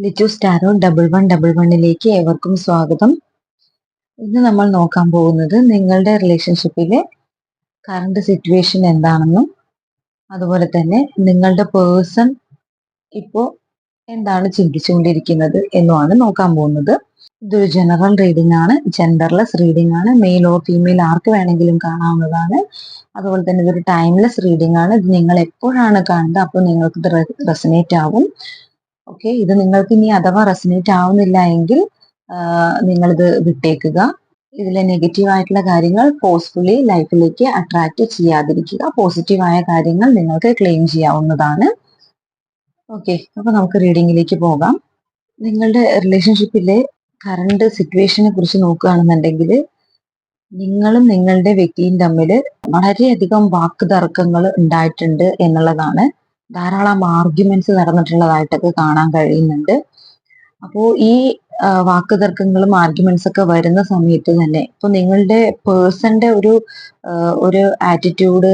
ലിറ്റു സ്റ്റാരോ double one double വണ്ണിലേക്ക് ഏവർക്കും സ്വാഗതം. ഇന്ന് നമ്മൾ നോക്കാൻ പോകുന്നത് നിങ്ങളുടെ റിലേഷൻഷിപ്പിലെ കറണ്ട് സിറ്റുവേഷൻ എന്താണെന്നും അതുപോലെ തന്നെ നിങ്ങളുടെ പേഴ്സൺ ഇപ്പോൾ എന്താണ് ചിന്തിച്ചുകൊണ്ടിരിക്കുന്നത് എന്നുമാണ് നോക്കാൻ പോകുന്നത്. ഇതൊരു ജനറൽ റീഡിംഗ് ആണ് ജെൻഡർലെസ് റീഡിംഗ് ആണ് മെയിൽ ഓർ ഫീമെയിൽ ആർക്ക് വേണമെങ്കിലും കാണാവുന്നതാണ്. അതുപോലെ തന്നെ ഇതൊരു ടൈംലെസ് റീഡിംഗ് ആണ്. ഇത് നിങ്ങൾ എപ്പോഴാണ് കാണുന്നത്? അപ്പോൾ നിങ്ങൾക്ക് റെസനേറ്റ് ആവും. ഓക്കെ ഇത് നിങ്ങൾക്ക് ഇനി അഥവാ റെസിനേറ്റ് ആവുന്നില്ല എങ്കിൽ നിങ്ങളിത് വിട്ടേക്കുക. ഇതിലെ നെഗറ്റീവ് ആയിട്ടുള്ള കാര്യങ്ങൾ ഫോഴ്സ്ഫുള്ളി ലൈഫിലേക്ക് അട്രാക്ട് ചെയ്യാതിരിക്കുക. പോസിറ്റീവായ കാര്യങ്ങൾ നിങ്ങൾക്ക് ക്ലെയിം ചെയ്യാവുന്നതാണ്. ഓക്കെ അപ്പൊ നമുക്ക് റീഡിങ്ങിലേക്ക് പോകാം. നിങ്ങളുടെ റിലേഷൻഷിപ്പിലെ കറണ്ട് സിറ്റുവേഷനെ കുറിച്ച് നോക്കുകയാണെന്നുണ്ടെങ്കിൽ നിങ്ങളും നിങ്ങളുടെ വ്യക്തിയും തമ്മിൽ വളരെയധികം വാക്ക് തർക്കങ്ങൾ ഉണ്ടായിട്ടുണ്ട് എന്നുള്ളതാണ് ധാരാളം ആർഗ്യുമെന്റ്സ് നടന്നിട്ടുള്ളതായിട്ടൊക്കെ കാണാൻ കഴിയുന്നുണ്ട്. അപ്പോൾ ഈ വാക്ക് തർക്കങ്ങളും ആർഗ്യുമെന്റ്സ് ഒക്കെ വരുന്ന സമയത്ത് തന്നെ ഇപ്പൊ നിങ്ങളുടെ പേഴ്സന്റെ ഒരു ഒരു ആറ്റിറ്റ്യൂഡ്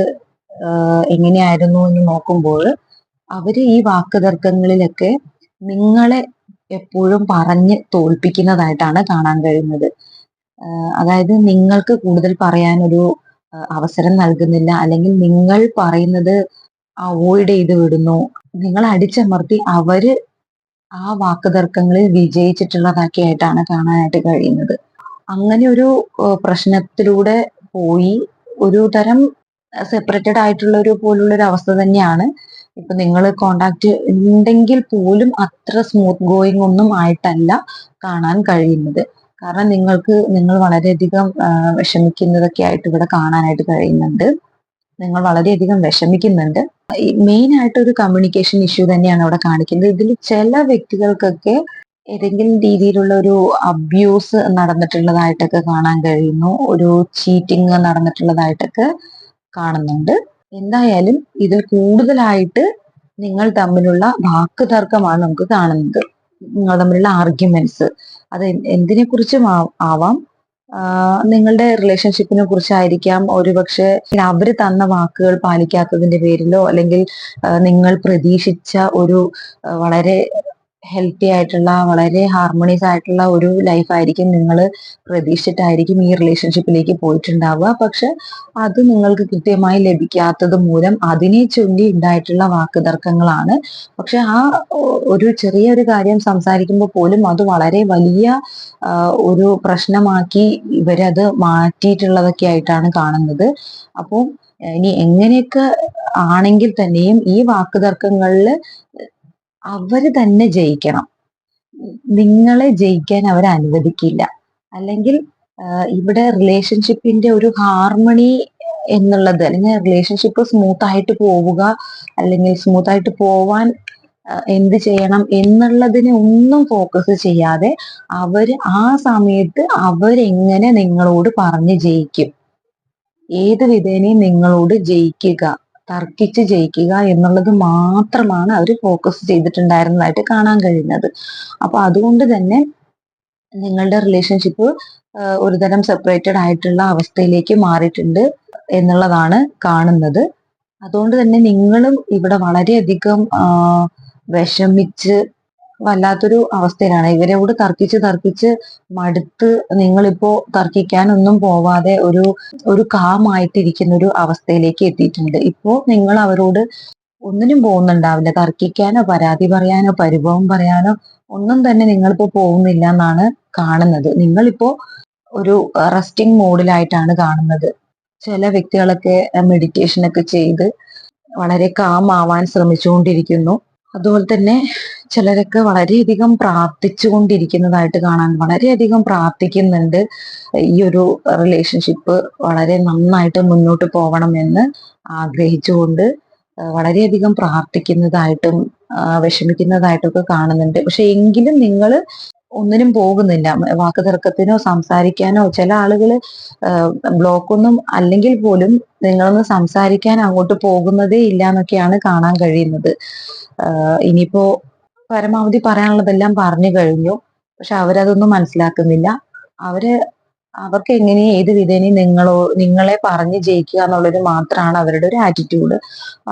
എങ്ങനെയായിരുന്നു എന്ന് നോക്കുമ്പോൾ അവർ ഈ വാക്ക് തർക്കങ്ങളിലൊക്കെ നിങ്ങളെ എപ്പോഴും പറഞ്ഞ് തോൽപ്പിക്കുന്നതായിട്ടാണ് കാണാൻ കഴിയുന്നത്. അതായത് നിങ്ങൾക്ക് കൂടുതൽ പറയാനൊരു അവസരം നൽകുന്നില്ല അല്ലെങ്കിൽ നിങ്ങൾ പറയുന്നത് അവോയ്ഡ് ചെയ്ത് വിടുന്നു. നിങ്ങൾ അടിച്ചമർത്തി അവർ ആ വാക്കുതർക്കങ്ങളിൽ വിജയിച്ചിട്ടുള്ളതൊക്കെ ആയിട്ടാണ് കാണാനായിട്ട് കഴിയുന്നത്. അങ്ങനെ ഒരു പ്രശ്നത്തിലൂടെ പോയി ഒരു തരം സെപ്പറേറ്റഡ് ആയിട്ടുള്ള ഒരു പോലുള്ള ഒരു അവസ്ഥ തന്നെയാണ്. ഇപ്പൊ നിങ്ങൾ കോണ്ടാക്ട് ഉണ്ടെങ്കിൽ പോലും അത്ര സ്മൂത്ത് ഗോയിങ് ഒന്നും ആയിട്ടല്ല കാണാൻ കഴിയുന്നത്. കാരണം നിങ്ങൾക്ക് നിങ്ങൾ വളരെയധികം വിഷമിക്കുന്നതൊക്കെ ആയിട്ട് ഇവിടെ കാണാനായിട്ട് കഴിയുന്നുണ്ട്. നിങ്ങൾ വളരെയധികം വിഷമിക്കുന്നുണ്ട്. മെയിൻ ആയിട്ട് ഒരു കമ്മ്യൂണിക്കേഷൻ ഇഷ്യൂ തന്നെയാണ് അവിടെ കാണിക്കുന്നത്. ഇതിൽ ചില വ്യക്തികൾക്കൊക്കെ ഏതെങ്കിലും രീതിയിലുള്ള ഒരു അബ്യൂസ് നടന്നിട്ടുള്ളതായിട്ടൊക്കെ കാണാൻ കഴിയുന്നു. ഒരു ചീറ്റിംഗ് നടന്നിട്ടുള്ളതായിട്ടൊക്കെ കാണുന്നുണ്ട്. എന്തായാലും ഇതിൽ കൂടുതലായിട്ട് നിങ്ങൾ തമ്മിലുള്ള വാക്ക് തർക്കമാണ് നമുക്ക് കാണുന്നത്. നിങ്ങൾ തമ്മിലുള്ള ആർഗ്യുമെന്റ്സ് അത് എന്തിനെ കുറിച്ചും ആവാം. നിങ്ങളുടെ റിലേഷൻഷിപ്പിനെ കുറിച്ചായിരിക്കാം ഒരുപക്ഷെ അവർ തന്ന വാക്കുകൾ പാലിക്കാത്തതിന്റെ പേരിലോ അല്ലെങ്കിൽ നിങ്ങൾ പ്രതീക്ഷിച്ച ഒരു വളരെ ഹെൽത്തി ആയിട്ടുള്ള വളരെ ഹാർമോണിയസ് ആയിട്ടുള്ള ഒരു ലൈഫ് ആയിരിക്കും നിങ്ങൾ പ്രതീക്ഷിച്ചിട്ടായിരിക്കും ഈ റിലേഷൻഷിപ്പിലേക്ക് പോയിട്ടുണ്ടാവുക. പക്ഷെ അത് നിങ്ങൾക്ക് കൃത്യമായി ലഭിക്കാത്തത് മൂലം അതിനെ ചൊല്ലി ഉണ്ടായിട്ടുള്ള വാക്കുതർക്കങ്ങളാണ്. പക്ഷെ ആ ഒരു ചെറിയ ഒരു കാര്യം സംസാരിക്കുമ്പോൾ പോലും അത് വളരെ വലിയ ഒരു പ്രശ്നമാക്കി ഇവരത് മാറ്റിയിട്ടുള്ളതൊക്കെ ആയിട്ടാണ് കാണുന്നത്. അപ്പോൾ ഇനി എങ്ങനെയൊക്കെ ആണെങ്കിൽ തന്നെയും ഈ വാക്കുതർക്കങ്ങളിൽ അവർ തന്നെ ജയിക്കണം. നിങ്ങളെ ജയിക്കാൻ അവർ അനുവദിക്കില്ല. അല്ലെങ്കിൽ ഇവിടെ റിലേഷൻഷിപ്പിന്റെ ഒരു ഹാർമണി എന്നുള്ളത് അല്ലെങ്കിൽ റിലേഷൻഷിപ്പ് സ്മൂത്ത് ആയിട്ട് പോവുക അല്ലെങ്കിൽ സ്മൂത്ത് ആയിട്ട് പോവാൻ എന്ത് ചെയ്യണം എന്നുള്ളതിനെ ഒന്നും ഫോക്കസ് ചെയ്യാതെ അവർ ആ സമയത്ത് അവരെങ്ങനെ നിങ്ങളോട് പറഞ്ഞ് ജയിക്കും. ഏത് വിധേനയും നിങ്ങളോട് ജയിക്കുക. തർക്കിച്ച് ജയിക്കുക എന്നുള്ളത് മാത്രമാണ് അവർ ഫോക്കസ് ചെയ്തിട്ടുണ്ടായിരുന്നതായിട്ട് കാണാൻ കഴിയുന്നത്. അപ്പൊ അതുകൊണ്ട് തന്നെ നിങ്ങളുടെ റിലേഷൻഷിപ്പ് ഒരുതരം സെപ്പറേറ്റഡ് ആയിട്ടുള്ള അവസ്ഥയിലേക്ക് മാറിയിട്ടുണ്ട് എന്നുള്ളതാണ് കാണുന്നത്. അതുകൊണ്ട് തന്നെ നിങ്ങളും ഇവിടെ വളരെയധികം വിഷമിച്ച് വല്ലാത്തൊരു അവസ്ഥയിലാണ്. ഇവരോട് തർക്കിച്ച് തർക്കിച്ച് മടുത്ത് നിങ്ങളിപ്പോ തർക്കിക്കാനൊന്നും പോവാതെ ഒരു ഒരു കാമായിട്ടിരിക്കുന്ന ഒരു അവസ്ഥയിലേക്ക് എത്തിയിട്ടുണ്ട്. ഇപ്പോ നിങ്ങൾ അവരോട് ഒന്നിനും പോകുന്നുണ്ടാവില്ല. തർക്കിക്കാനോ പരാതി പറയാനോ പരിഭവം പറയാനോ ഒന്നും തന്നെ നിങ്ങളിപ്പോ പോകുന്നില്ല എന്നാണ് കാണുന്നത്. നിങ്ങളിപ്പോ ഒരു റെസ്റ്റിംഗ് മോഡിലായിട്ടാണ് കാണുന്നത്. ചില വ്യക്തികളൊക്കെ മെഡിറ്റേഷൻ ഒക്കെ ചെയ്ത് വളരെ കാം ആവാൻ ശ്രമിച്ചുകൊണ്ടിരിക്കുന്നു. അതുപോലെ തന്നെ ചിലരൊക്കെ വളരെയധികം പ്രാർത്ഥിച്ചുകൊണ്ടിരിക്കുന്നതായിട്ട് കാണാൻ വളരെയധികം പ്രാർത്ഥിക്കുന്നുണ്ട്. ഈ ഒരു റിലേഷൻഷിപ്പ് വളരെ നന്നായിട്ട് മുന്നോട്ട് പോകണമെന്ന് ആഗ്രഹിച്ചുകൊണ്ട് വളരെയധികം പ്രാർത്ഥിക്കുന്നതായിട്ടും വിഷമിക്കുന്നതായിട്ടൊക്കെ കാണുന്നുണ്ട്. പക്ഷെ എങ്കിലും നിങ്ങൾ ഒന്നിനും പോകുന്നില്ല. വാക്ക് തർക്കത്തിനോ സംസാരിക്കാനോ ചില ആളുകൾ ബ്ലോക്കൊന്നും അല്ലെങ്കിൽ പോലും നിങ്ങളൊന്ന് സംസാരിക്കാൻ അങ്ങോട്ട് പോകുന്നതേ ഇല്ല എന്നൊക്കെയാണ് കാണാൻ കഴിയുന്നത്. ഇനിയിപ്പോ പരമാവധി പറയാനുള്ളതെല്ലാം പറഞ്ഞു കഴിഞ്ഞു. പക്ഷെ അവരതൊന്നും മനസ്സിലാക്കുന്നില്ല. അവർ അവർക്ക് എങ്ങനെ ഏത് വിധേനയും നിങ്ങളോ നിങ്ങളെ പറഞ്ഞ് ജയിക്കുക എന്നുള്ളത് മാത്രമാണ് അവരുടെ ഒരു ആറ്റിറ്റ്യൂഡ്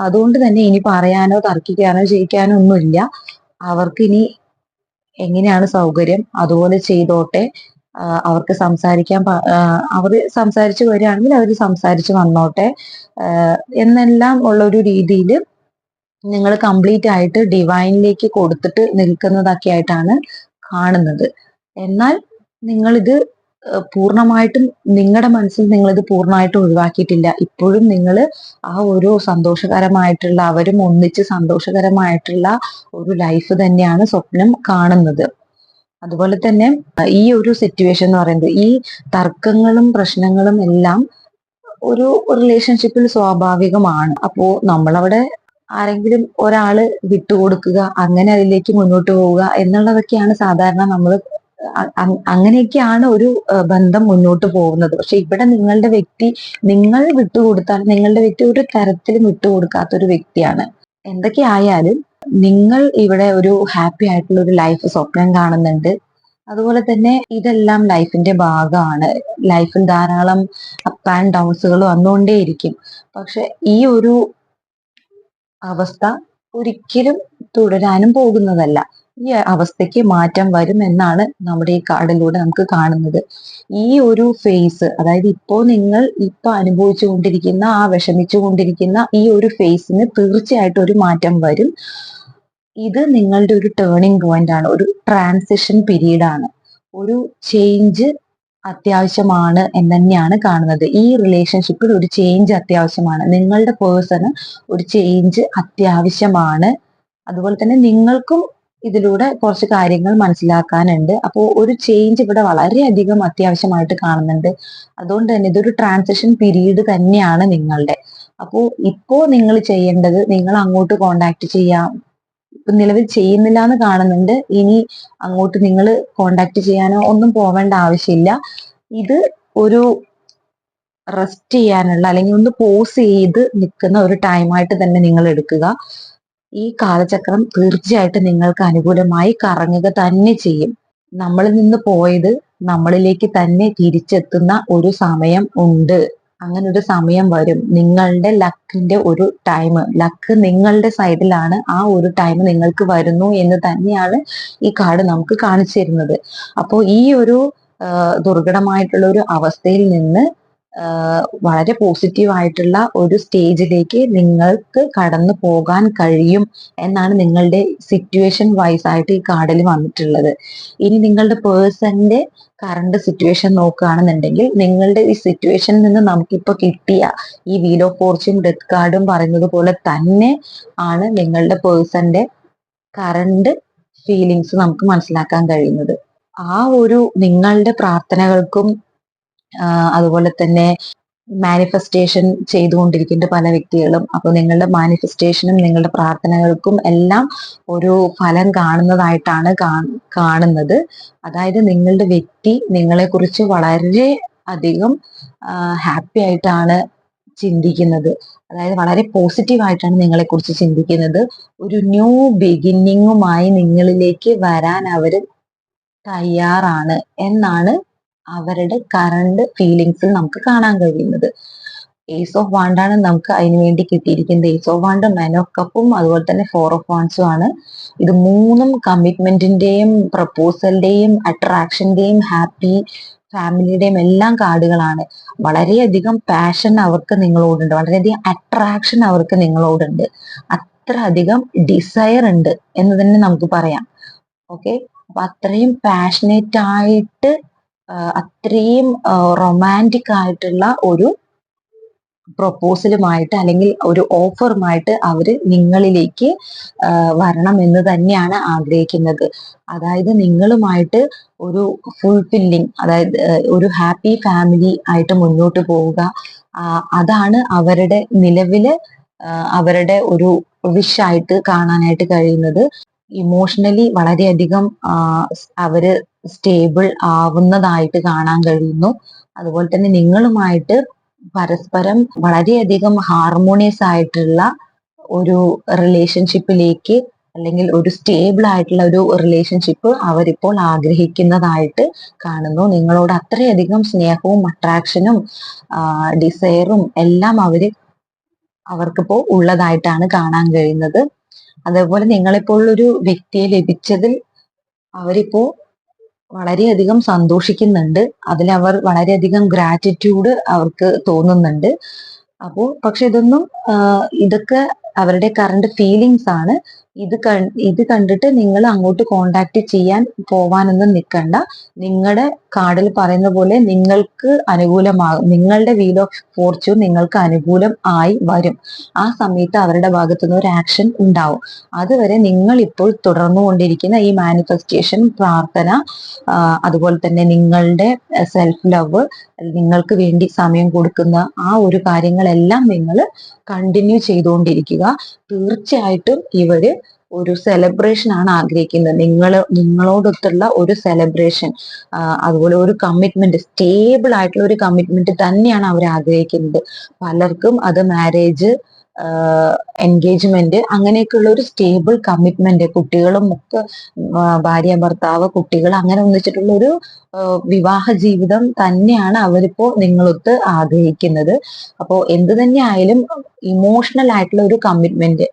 അതുകൊണ്ട് തന്നെ ഇനി പറയാനോ തർക്കിക്കാനോ ജയിക്കാനോ ഒന്നുമില്ല. അവർക്ക് ഇനി എങ്ങനെയാണ് സൗകര്യം? അതുപോലെ ചെയ്തോട്ടെ. അവർക്ക് സംസാരിക്കാൻ അവർ സംസാരിച്ചു വരികയാണെങ്കിൽ അവർ സംസാരിച്ച് വന്നോട്ടെ. എന്നെല്ലാം ഉള്ള ഒരു രീതിയിൽ നിങ്ങൾ കംപ്ലീറ്റ് ആയിട്ട് ഡിവൈനിലേക്ക് കൊടുത്തിട്ട് നിൽക്കുന്നതൊക്കെ ആയിട്ടാണ് കാണുന്നത്. എന്നാൽ നിങ്ങളിത് പൂർണമായിട്ടും നിങ്ങളുടെ മനസ്സിൽ നിങ്ങൾ ഇത് പൂർണമായിട്ടും ഒഴിവാക്കിയിട്ടില്ല. ഇപ്പോഴും നിങ്ങൾ ആ ഒരു സന്തോഷകരമായിട്ടുള്ള അവരും ഒന്നിച്ച് സന്തോഷകരമായിട്ടുള്ള ഒരു ലൈഫ് തന്നെയാണ് സ്വപ്നം കാണുന്നത്. അതുപോലെ തന്നെ ഈ ഒരു സിറ്റുവേഷൻ എന്ന് പറയുന്നത് ഈ തർക്കങ്ങളും പ്രശ്നങ്ങളും എല്ലാം ഒരു റിലേഷൻഷിപ്പിൽ സ്വാഭാവികമാണ്. അപ്പോ നമ്മളവിടെ ആരെങ്കിലും ഒരാൾ വിട്ടുകൊടുക്കുക അങ്ങനെ അതിലേക്ക് മുന്നോട്ട് പോവുക എന്നുള്ളതൊക്കെയാണ് സാധാരണ നമ്മൾ അങ്ങനെയൊക്കെയാണ് ഒരു ബന്ധം മുന്നോട്ട് പോകുന്നത്. പക്ഷെ ഇവിടെ നിങ്ങളുടെ വ്യക്തി നിങ്ങൾ വിട്ടുകൊടുത്താൽ നിങ്ങളുടെ വ്യക്തി ഒരു തരത്തിലും വിട്ടുകൊടുക്കാത്ത ഒരു വ്യക്തിയാണ്. എന്തൊക്കെ ആയാലും നിങ്ങൾ ഇവിടെ ഒരു ഹാപ്പി ആയിട്ടുള്ള ഒരു ലൈഫ് സ്വപ്നം കാണുന്നുണ്ട്. അതുപോലെ തന്നെ ഇതെല്ലാം ലൈഫിന്റെ ഭാഗമാണ്. ലൈഫിൽ ധാരാളം അപ്പ് ആൻഡ് ഡൗൺസുകൾ വന്നുകൊണ്ടേയിരിക്കും. പക്ഷെ ഈ ഒരു അവസ്ഥ ഒരിക്കലും തുടരാനും പോകുന്നതല്ല. ഈ അവസ്ഥയ്ക്ക് മാറ്റം വരും എന്നാണ് നമ്മുടെ ഈ കാർഡിലൂടെ നമുക്ക് കാണുന്നത്. ഈ ഒരു ഫേസ് അതായത് ഇപ്പോ നിങ്ങൾ ഇപ്പൊ അനുഭവിച്ചു കൊണ്ടിരിക്കുന്ന ആ വിഷമിച്ചു കൊണ്ടിരിക്കുന്ന ഈ ഒരു ഫേസിന് തീർച്ചയായിട്ടും ഒരു മാറ്റം വരും. ഇത് നിങ്ങളുടെ ഒരു ടേണിംഗ് പോയിന്റ് ആണ് ഒരു ട്രാൻസിഷൻ പീരീഡ് ആണ്. ഒരു ചേഞ്ച് അത്യാവശ്യമാണ് എന്ന് തന്നെയാണ് കാണുന്നത്. ഈ റിലേഷൻഷിപ്പിൽ ഒരു ചേഞ്ച് അത്യാവശ്യമാണ്. നിങ്ങളുടെ പേഴ്സണ് ഒരു ചേഞ്ച് അത്യാവശ്യമാണ്. അതുപോലെ തന്നെ നിങ്ങൾക്കും ഇതിലൂടെ കുറച്ച് കാര്യങ്ങൾ മനസ്സിലാക്കാനുണ്ട്. അപ്പോൾ ഒരു ചേഞ്ച് ഇവിടെ വളരെയധികം അത്യാവശ്യമായിട്ട് കാണുന്നുണ്ട്. അതുകൊണ്ട് തന്നെ ഇതൊരു ട്രാൻസിഷൻ പീരീഡ് തന്നെയാണ് നിങ്ങളുടെ. അപ്പോൾ ഇപ്പോ നിങ്ങൾ ചെയ്യേണ്ടത് നിങ്ങൾ അങ്ങോട്ട് കോണ്ടാക്ട് ചെയ്യാം. ഇപ്പൊ നിലവിൽ ചെയ്യുന്നില്ല എന്ന് കാണുന്നുണ്ട്. ഇനി അങ്ങോട്ട് നിങ്ങൾ കോണ്ടാക്ട് ചെയ്യാനോ ഒന്നും പോവേണ്ട ആവശ്യമില്ല. ഇത് ഒരു റെസ്റ്റ് ചെയ്യാനുള്ള അല്ലെങ്കിൽ ഒന്ന് പോസ് ചെയ്ത് നിൽക്കുന്ന ഒരു ടൈമായിട്ട് തന്നെ നിങ്ങൾ എടുക്കുക. ഈ കാലചക്രം തീർച്ചയായിട്ടും നിങ്ങൾക്ക് അനുകൂലമായി കറങ്ങുക തന്നെ ചെയ്യും. നമ്മളിൽ നിന്ന് പോയത് നമ്മളിലേക്ക് തന്നെ തിരിച്ചെത്തുന്ന ഒരു സമയം ഉണ്ട്. അങ്ങനെ ഒരു സമയം വരും. നിങ്ങളുടെ ലക്കിന്റെ ഒരു ടൈം ലക്ക് നിങ്ങളുടെ സൈഡിലാണ് ആ ഒരു ടൈം നിങ്ങൾക്ക് വരുന്നു എന്ന് തന്നെയാണ് ഈ കാർഡ് നമുക്ക് കാണിച്ചു തരുന്നത്. അപ്പോൾ ഈ ഒരു ദുർഘടമായിട്ടുള്ള ഒരു അവസ്ഥയിൽ നിന്ന് വളരെ പോസിറ്റീവായിട്ടുള്ള ഒരു സ്റ്റേജിലേക്ക് നിങ്ങൾക്ക് കടന്നു പോകാൻ കഴിയും എന്നാണ് നിങ്ങളുടെ സിറ്റുവേഷൻ വൈസ് ആയിട്ട് ഈ കാർഡിൽ വന്നിട്ടുള്ളത്. ഇനി നിങ്ങളുടെ പേഴ്സന്റെ കറണ്ട് സിറ്റുവേഷൻ നോക്കുകയാണെന്നുണ്ടെങ്കിൽ നിങ്ങളുടെ ഈ സിറ്റുവേഷനിൽ നിന്ന് നമുക്കിപ്പോൾ കിട്ടിയ ഈ വീൽ ഓഫ് ഫോർച്യൂൺ ഡെത്ത് കാർഡും പറയുന്നത് പോലെ തന്നെ ആണ് നിങ്ങളുടെ പേഴ്സന്റെ കറണ്ട് ഫീലിങ്സ് നമുക്ക് മനസ്സിലാക്കാൻ കഴിയുന്നത്. ആ ഒരു നിങ്ങളുടെ പ്രാർത്ഥനകൾക്കും അതുപോലെ തന്നെ മാനിഫെസ്റ്റേഷൻ ചെയ്തുകൊണ്ടിരിക്കുന്ന പല വ്യക്തികളും അപ്പൊ നിങ്ങളുടെ മാനിഫെസ്റ്റേഷനും നിങ്ങളുടെ പ്രാർത്ഥനകൾക്കും എല്ലാം ഒരു ഫലം കാണുന്നതായിട്ടാണ് കാണുന്നത്. അതായത് നിങ്ങളുടെ വ്യക്തി നിങ്ങളെ കുറിച്ച് വളരെ അധികം ഹാപ്പി ആയിട്ടാണ് ചിന്തിക്കുന്നത്. അതായത് വളരെ പോസിറ്റീവ് ആയിട്ടാണ് നിങ്ങളെക്കുറിച്ച് ചിന്തിക്കുന്നത്. ഒരു ന്യൂ ബിഗിന്നിങ്ങുമായി നിങ്ങളിലേക്ക് വരാൻ അവർ തയ്യാറാണ് എന്നാണ് അവരുടെ കറണ്ട് ഫീലിങ്സിൽ നമുക്ക് കാണാൻ കഴിയുന്നത്. ഏസ് ഓഫ് വാണ്ടാണ് നമുക്ക് അതിന് വേണ്ടി കിട്ടിയിരിക്കുന്നത്. Ace of wand men of കപ്പും അതുപോലെ തന്നെ ഫോർ ഓഫ് വാൺസും ആണ്. ഇത് മൂന്നും കമ്മിറ്റ്മെന്റിന്റെയും പ്രപ്പോസലിന്റെയും അട്രാക്ഷന്റെയും ഹാപ്പി ഫാമിലിയുടെയും എല്ലാം കാർഡുകളാണ്. വളരെയധികം പാഷൻ അവർക്ക് നിങ്ങളോടുണ്ട്. വളരെയധികം അട്രാക്ഷൻ അവർക്ക് നിങ്ങളോടുണ്ട്. അത്ര അധികം ഡിസയർ ഉണ്ട് എന്ന് തന്നെ നമുക്ക് പറയാം. ഓക്കെ അപ്പൊ അത്രയും പാഷനേറ്റ് ആയിട്ട് അത്രയും റൊമാന്റിക് ആയിട്ടുള്ള ഒരു പ്രൊപ്പോസലുമായിട്ട് അല്ലെങ്കിൽ ഒരു ഓഫറുമായിട്ട് അവർ നിങ്ങളിലേക്ക് വരണം എന്ന് തന്നെയാണ് ആഗ്രഹിക്കുന്നത്. അതായത് നിങ്ങളുമായിട്ട് ഒരു ഫുൾഫില്ലിങ് അതായത് ഒരു ഹാപ്പി ഫാമിലി ആയിട്ട് മുന്നോട്ട് പോവുക. അതാണ് അവരുടെ നിലവിൽ അവരുടെ ഒരു വിഷായിട്ട് കാണാനായിട്ട് കഴിയുന്നത്. ഇമോഷണലി വളരെയധികം അവർ സ്റ്റേബിൾ ആവുന്നതായിട്ട് കാണാൻ കഴിയുന്നു. അതുപോലെ തന്നെ നിങ്ങളുമായിട്ട് പരസ്പരം വളരെയധികം ഹാർമോണിയസ് ആയിട്ടുള്ള ഒരു റിലേഷൻഷിപ്പിലേക്ക് അല്ലെങ്കിൽ ഒരു സ്റ്റേബിൾ ആയിട്ടുള്ള ഒരു റിലേഷൻഷിപ്പ് അവരിപ്പോൾ ആഗ്രഹിക്കുന്നതായിട്ട് കാണുന്നു. നിങ്ങളോട് അത്രയധികം സ്നേഹവും അട്രാക്ഷനും ഡിസയറും എല്ലാം അവർ അവർക്കിപ്പോൾ ഉള്ളതായിട്ടാണ് കാണാൻ കഴിയുന്നത്. അതേപോലെ നിങ്ങളെപ്പോലുള്ള ഒരു വ്യക്തിയെ ലഭിച്ചതിൽ അവരിപ്പോ വളരെയധികം സന്തോഷിക്കുന്നുണ്ട്. അതിലവർ വളരെയധികം ഗ്രാറ്റിറ്റ്യൂഡ് അവർക്ക് തോന്നുന്നുണ്ട്. അപ്പോൾ പക്ഷെ ഇതൊന്നും ഇതൊക്കെ അവരുടെ കറണ്ട് ഫീലിങ്സ് ആണ്. ഇത് ഇത് കണ്ടിട്ട് നിങ്ങൾ അങ്ങോട്ട് കോണ്ടാക്ട് ചെയ്യാൻ പോവാനൊന്നും നിൽക്കണ്ട നിങ്ങളുടെ കാർഡിൽ പറയുന്ന പോലെ നിങ്ങൾക്ക് അനുകൂലമാകും നിങ്ങളുടെ വീൽ ഓഫ് ഫോർച്യൂൺ നിങ്ങൾക്ക് അനുകൂലം ആയി വരും. ആ സമയത്ത് അവരുടെ ഭാഗത്തുനിന്ന് ഒരു ആക്ഷൻ ഉണ്ടാവും. അതുവരെ നിങ്ങൾ ഇപ്പോൾ തുടർന്നുകൊണ്ടിരിക്കുന്ന ഈ മാനിഫെസ്റ്റേഷൻ പ്രാർത്ഥന അതുപോലെ തന്നെ നിങ്ങളുടെ സെൽഫ് ലവ് നിങ്ങൾക്ക് വേണ്ടി സമയം കൊടുക്കുന്ന ആ ഒരു കാര്യങ്ങളെല്ലാം നിങ്ങൾ കണ്ടിന്യൂ ചെയ്തുകൊണ്ടിരിക്കുക. തീർച്ചയായിട്ടും ഇവർ ഒരു സെലിബ്രേഷൻ ആണ് ആഗ്രഹിക്കുന്നത്. നിങ്ങൾ നിങ്ങളോടൊത്തുള്ള ഒരു സെലിബ്രേഷൻ അതുപോലെ ഒരു കമ്മിറ്റ്മെന്റ് സ്റ്റേബിൾ ആയിട്ടുള്ള ഒരു കമ്മിറ്റ്മെന്റ് തന്നെയാണ് അവർ ആഗ്രഹിക്കുന്നത്. പലർക്കും അത് മാരേജ് എൻഗേജ്മെന്റ് അങ്ങനെയൊക്കെയുള്ള ഒരു സ്റ്റേബിൾ കമ്മിറ്റ്മെന്റ് കുട്ടികളും ഒക്കെ ഭാര്യ ഭർത്താവ് കുട്ടികൾ അങ്ങനെ ഒന്നിച്ചിട്ടുള്ള ഒരു വിവാഹ ജീവിതം തന്നെയാണ് അവരിപ്പോ നിങ്ങളൊത്ത് ആഗ്രഹിക്കുന്നത്. അപ്പോൾ എന്ത് തന്നെ ആയാലും ഇമോഷണൽ ആയിട്ടുള്ള ഒരു കമ്മിറ്റ്മെന്റ്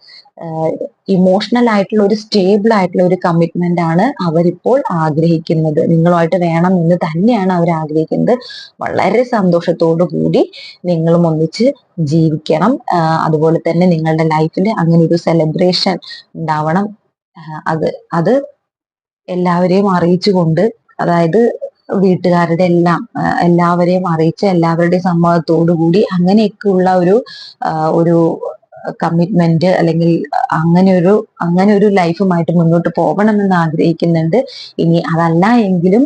ഇമോഷണൽ ആയിട്ടുള്ള ഒരു സ്റ്റേബിൾ ആയിട്ടുള്ള ഒരു കമ്മിറ്റ്മെന്റ് ആണ് അവരിപ്പോൾ ആഗ്രഹിക്കുന്നത്. നിങ്ങളുമായിട്ട് വേണം എന്ന് തന്നെയാണ് അവർ ആഗ്രഹിക്കുന്നത്. വളരെ സന്തോഷത്തോടു കൂടി നിങ്ങളും ഒന്നിച്ച് ജീവിക്കണം. അതുപോലെ തന്നെ നിങ്ങളുടെ ലൈഫിൽ അങ്ങനെ ഒരു സെലിബ്രേഷൻ ഉണ്ടാവണം. അത് അത് എല്ലാവരെയും അറിയിച്ചുകൊണ്ട് അതായത് വീട്ടുകാരുടെ എല്ലാം എല്ലാവരെയും അറിയിച്ച് എല്ലാവരുടെയും സമ്മതത്തോടു കൂടി അങ്ങനെയൊക്കെയുള്ള ഒരു ഒരു കമ്മിറ്റ്മെന്റ് അല്ലെങ്കിൽ അങ്ങനെ ഒരു അങ്ങനെ ഒരു ലൈഫുമായിട്ട് മുന്നോട്ട് പോകണമെന്ന് ആഗ്രഹിക്കുന്നുണ്ട്. ഇനി അതല്ല എങ്കിലും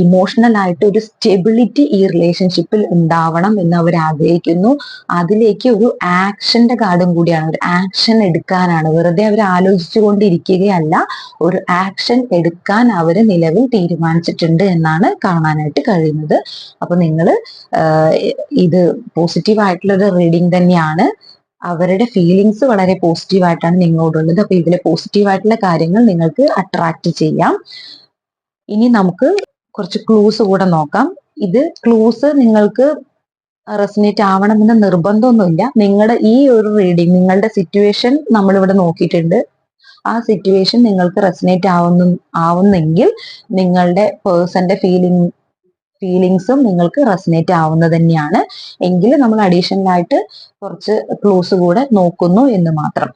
ഇമോഷണൽ ആയിട്ട് ഒരു സ്റ്റെബിലിറ്റി ഈ റിലേഷൻഷിപ്പിൽ ഉണ്ടാവണം എന്ന് അവർ ആഗ്രഹിക്കുന്നു. അതിലേക്ക് ഒരു ആക്ഷന്റെ കാർഡും കൂടിയാണ്. ഒരു ആക്ഷൻ എടുക്കാനാണ്. വെറുതെ അവർ ആലോചിച്ചു കൊണ്ടിരിക്കുകയല്ല. ഒരു ആക്ഷൻ എടുക്കാൻ അവർ നിലവിൽ തീരുമാനിച്ചിട്ടുണ്ട് എന്നാണ് കാണാനായിട്ട് കഴിയുന്നത്. അപ്പൊ നിങ്ങൾ ഇത് പോസിറ്റീവ് ആയിട്ടുള്ള ഒരു റീഡിംഗ് തന്നെയാണ്. അവരുടെ ഫീലിങ്സ് വളരെ പോസിറ്റീവ് ആയിട്ടാണ് നിങ്ങളോടുള്ളത്. അപ്പൊ ഇതിലെ പോസിറ്റീവ് ആയിട്ടുള്ള കാര്യങ്ങൾ നിങ്ങൾക്ക് അട്രാക്ട് ചെയ്യാം. ഇനി നമുക്ക് കുറച്ച് ക്ലൂസ് കൂടെ നോക്കാം. ഇത് ക്ലൂസ് നിങ്ങൾക്ക് റെസിനേറ്റ് ആവണമെന്ന് നിർബന്ധമൊന്നുമില്ല. നിങ്ങളുടെ ഈ ഒരു റീഡിങ് നിങ്ങളുടെ സിറ്റുവേഷൻ നമ്മളിവിടെ നോക്കിയിട്ടുണ്ട്. ആ സിറ്റുവേഷൻ നിങ്ങൾക്ക് റെസിനേറ്റ് ആവുന്നു ആവുന്നെങ്കിൽ നിങ്ങളുടെ പേഴ്സന്റെ ഫീലിംഗ് ഫീലിങ്സും നിങ്ങൾക്ക് റെസിനേറ്റ് ആവുന്നത് തന്നെയാണ്. എങ്കിൽ നമ്മൾ അഡീഷണൽ ആയിട്ട് കുറച്ച് ക്ലൂസ് കൂടെ നോക്കുന്നു എന്ന് മാത്രം.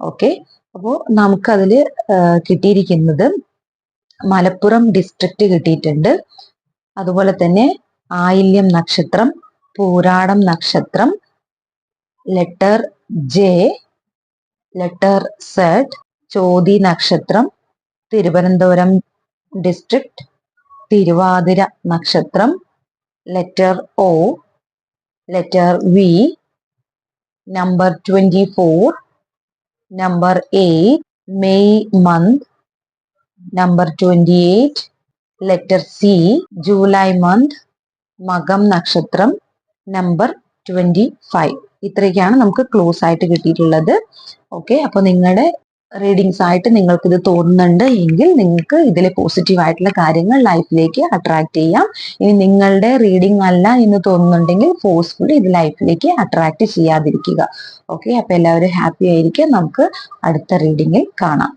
ഓക്കെ അപ്പോൾ നമുക്കതിൽ കിട്ടിയിരിക്കുന്നത് മലപ്പുറം ഡിസ്ട്രിക്റ്റ് കിട്ടിയിട്ടുണ്ട്. അതുപോലെ തന്നെ ആയില്യം നക്ഷത്രം പൂരാടം നക്ഷത്രം ലെറ്റർ ജെ ലെറ്റർ സെഡ് ചോതി നക്ഷത്രം തിരുവനന്തപുരം ഡിസ്ട്രിക്റ്റ് തിരുവാതിര നക്ഷത്രം letter O letter V number twenty four number eight May month number twenty eight letter C July month മകം നക്ഷത്രം നമ്പർ ട്വന്റി ഫൈവ് ഇത്രയൊക്കെയാണ് നമുക്ക് ക്ലോസ് ആയിട്ട് കിട്ടിയിട്ടുള്ളത്. ഓക്കെ അപ്പോൾ നിങ്ങളുടെ റീഡിങ്സ് ആയിട്ട് നിങ്ങൾക്ക് ഇത് തോന്നുന്നുണ്ട് എങ്കിൽ നിങ്ങൾക്ക് ഇതിലെ പോസിറ്റീവ് ആയിട്ടുള്ള കാര്യങ്ങൾ ലൈഫിലേക്ക് അട്രാക്ട് ചെയ്യാം. ഇനി നിങ്ങളുടെ റീഡിംഗ് അല്ല എന്ന് തോന്നുന്നുണ്ടെങ്കിൽ ഫോഴ്സ്ഫുള്ളി ഇത് ലൈഫിലേക്ക് അട്രാക്ട് ചെയ്യാതിരിക്കുക. ഓക്കെ അപ്പൊ എല്ലാവരും ഹാപ്പി ആയിരിക്കും. നമുക്ക് അടുത്ത റീഡിങ്ങിൽ കാണാം.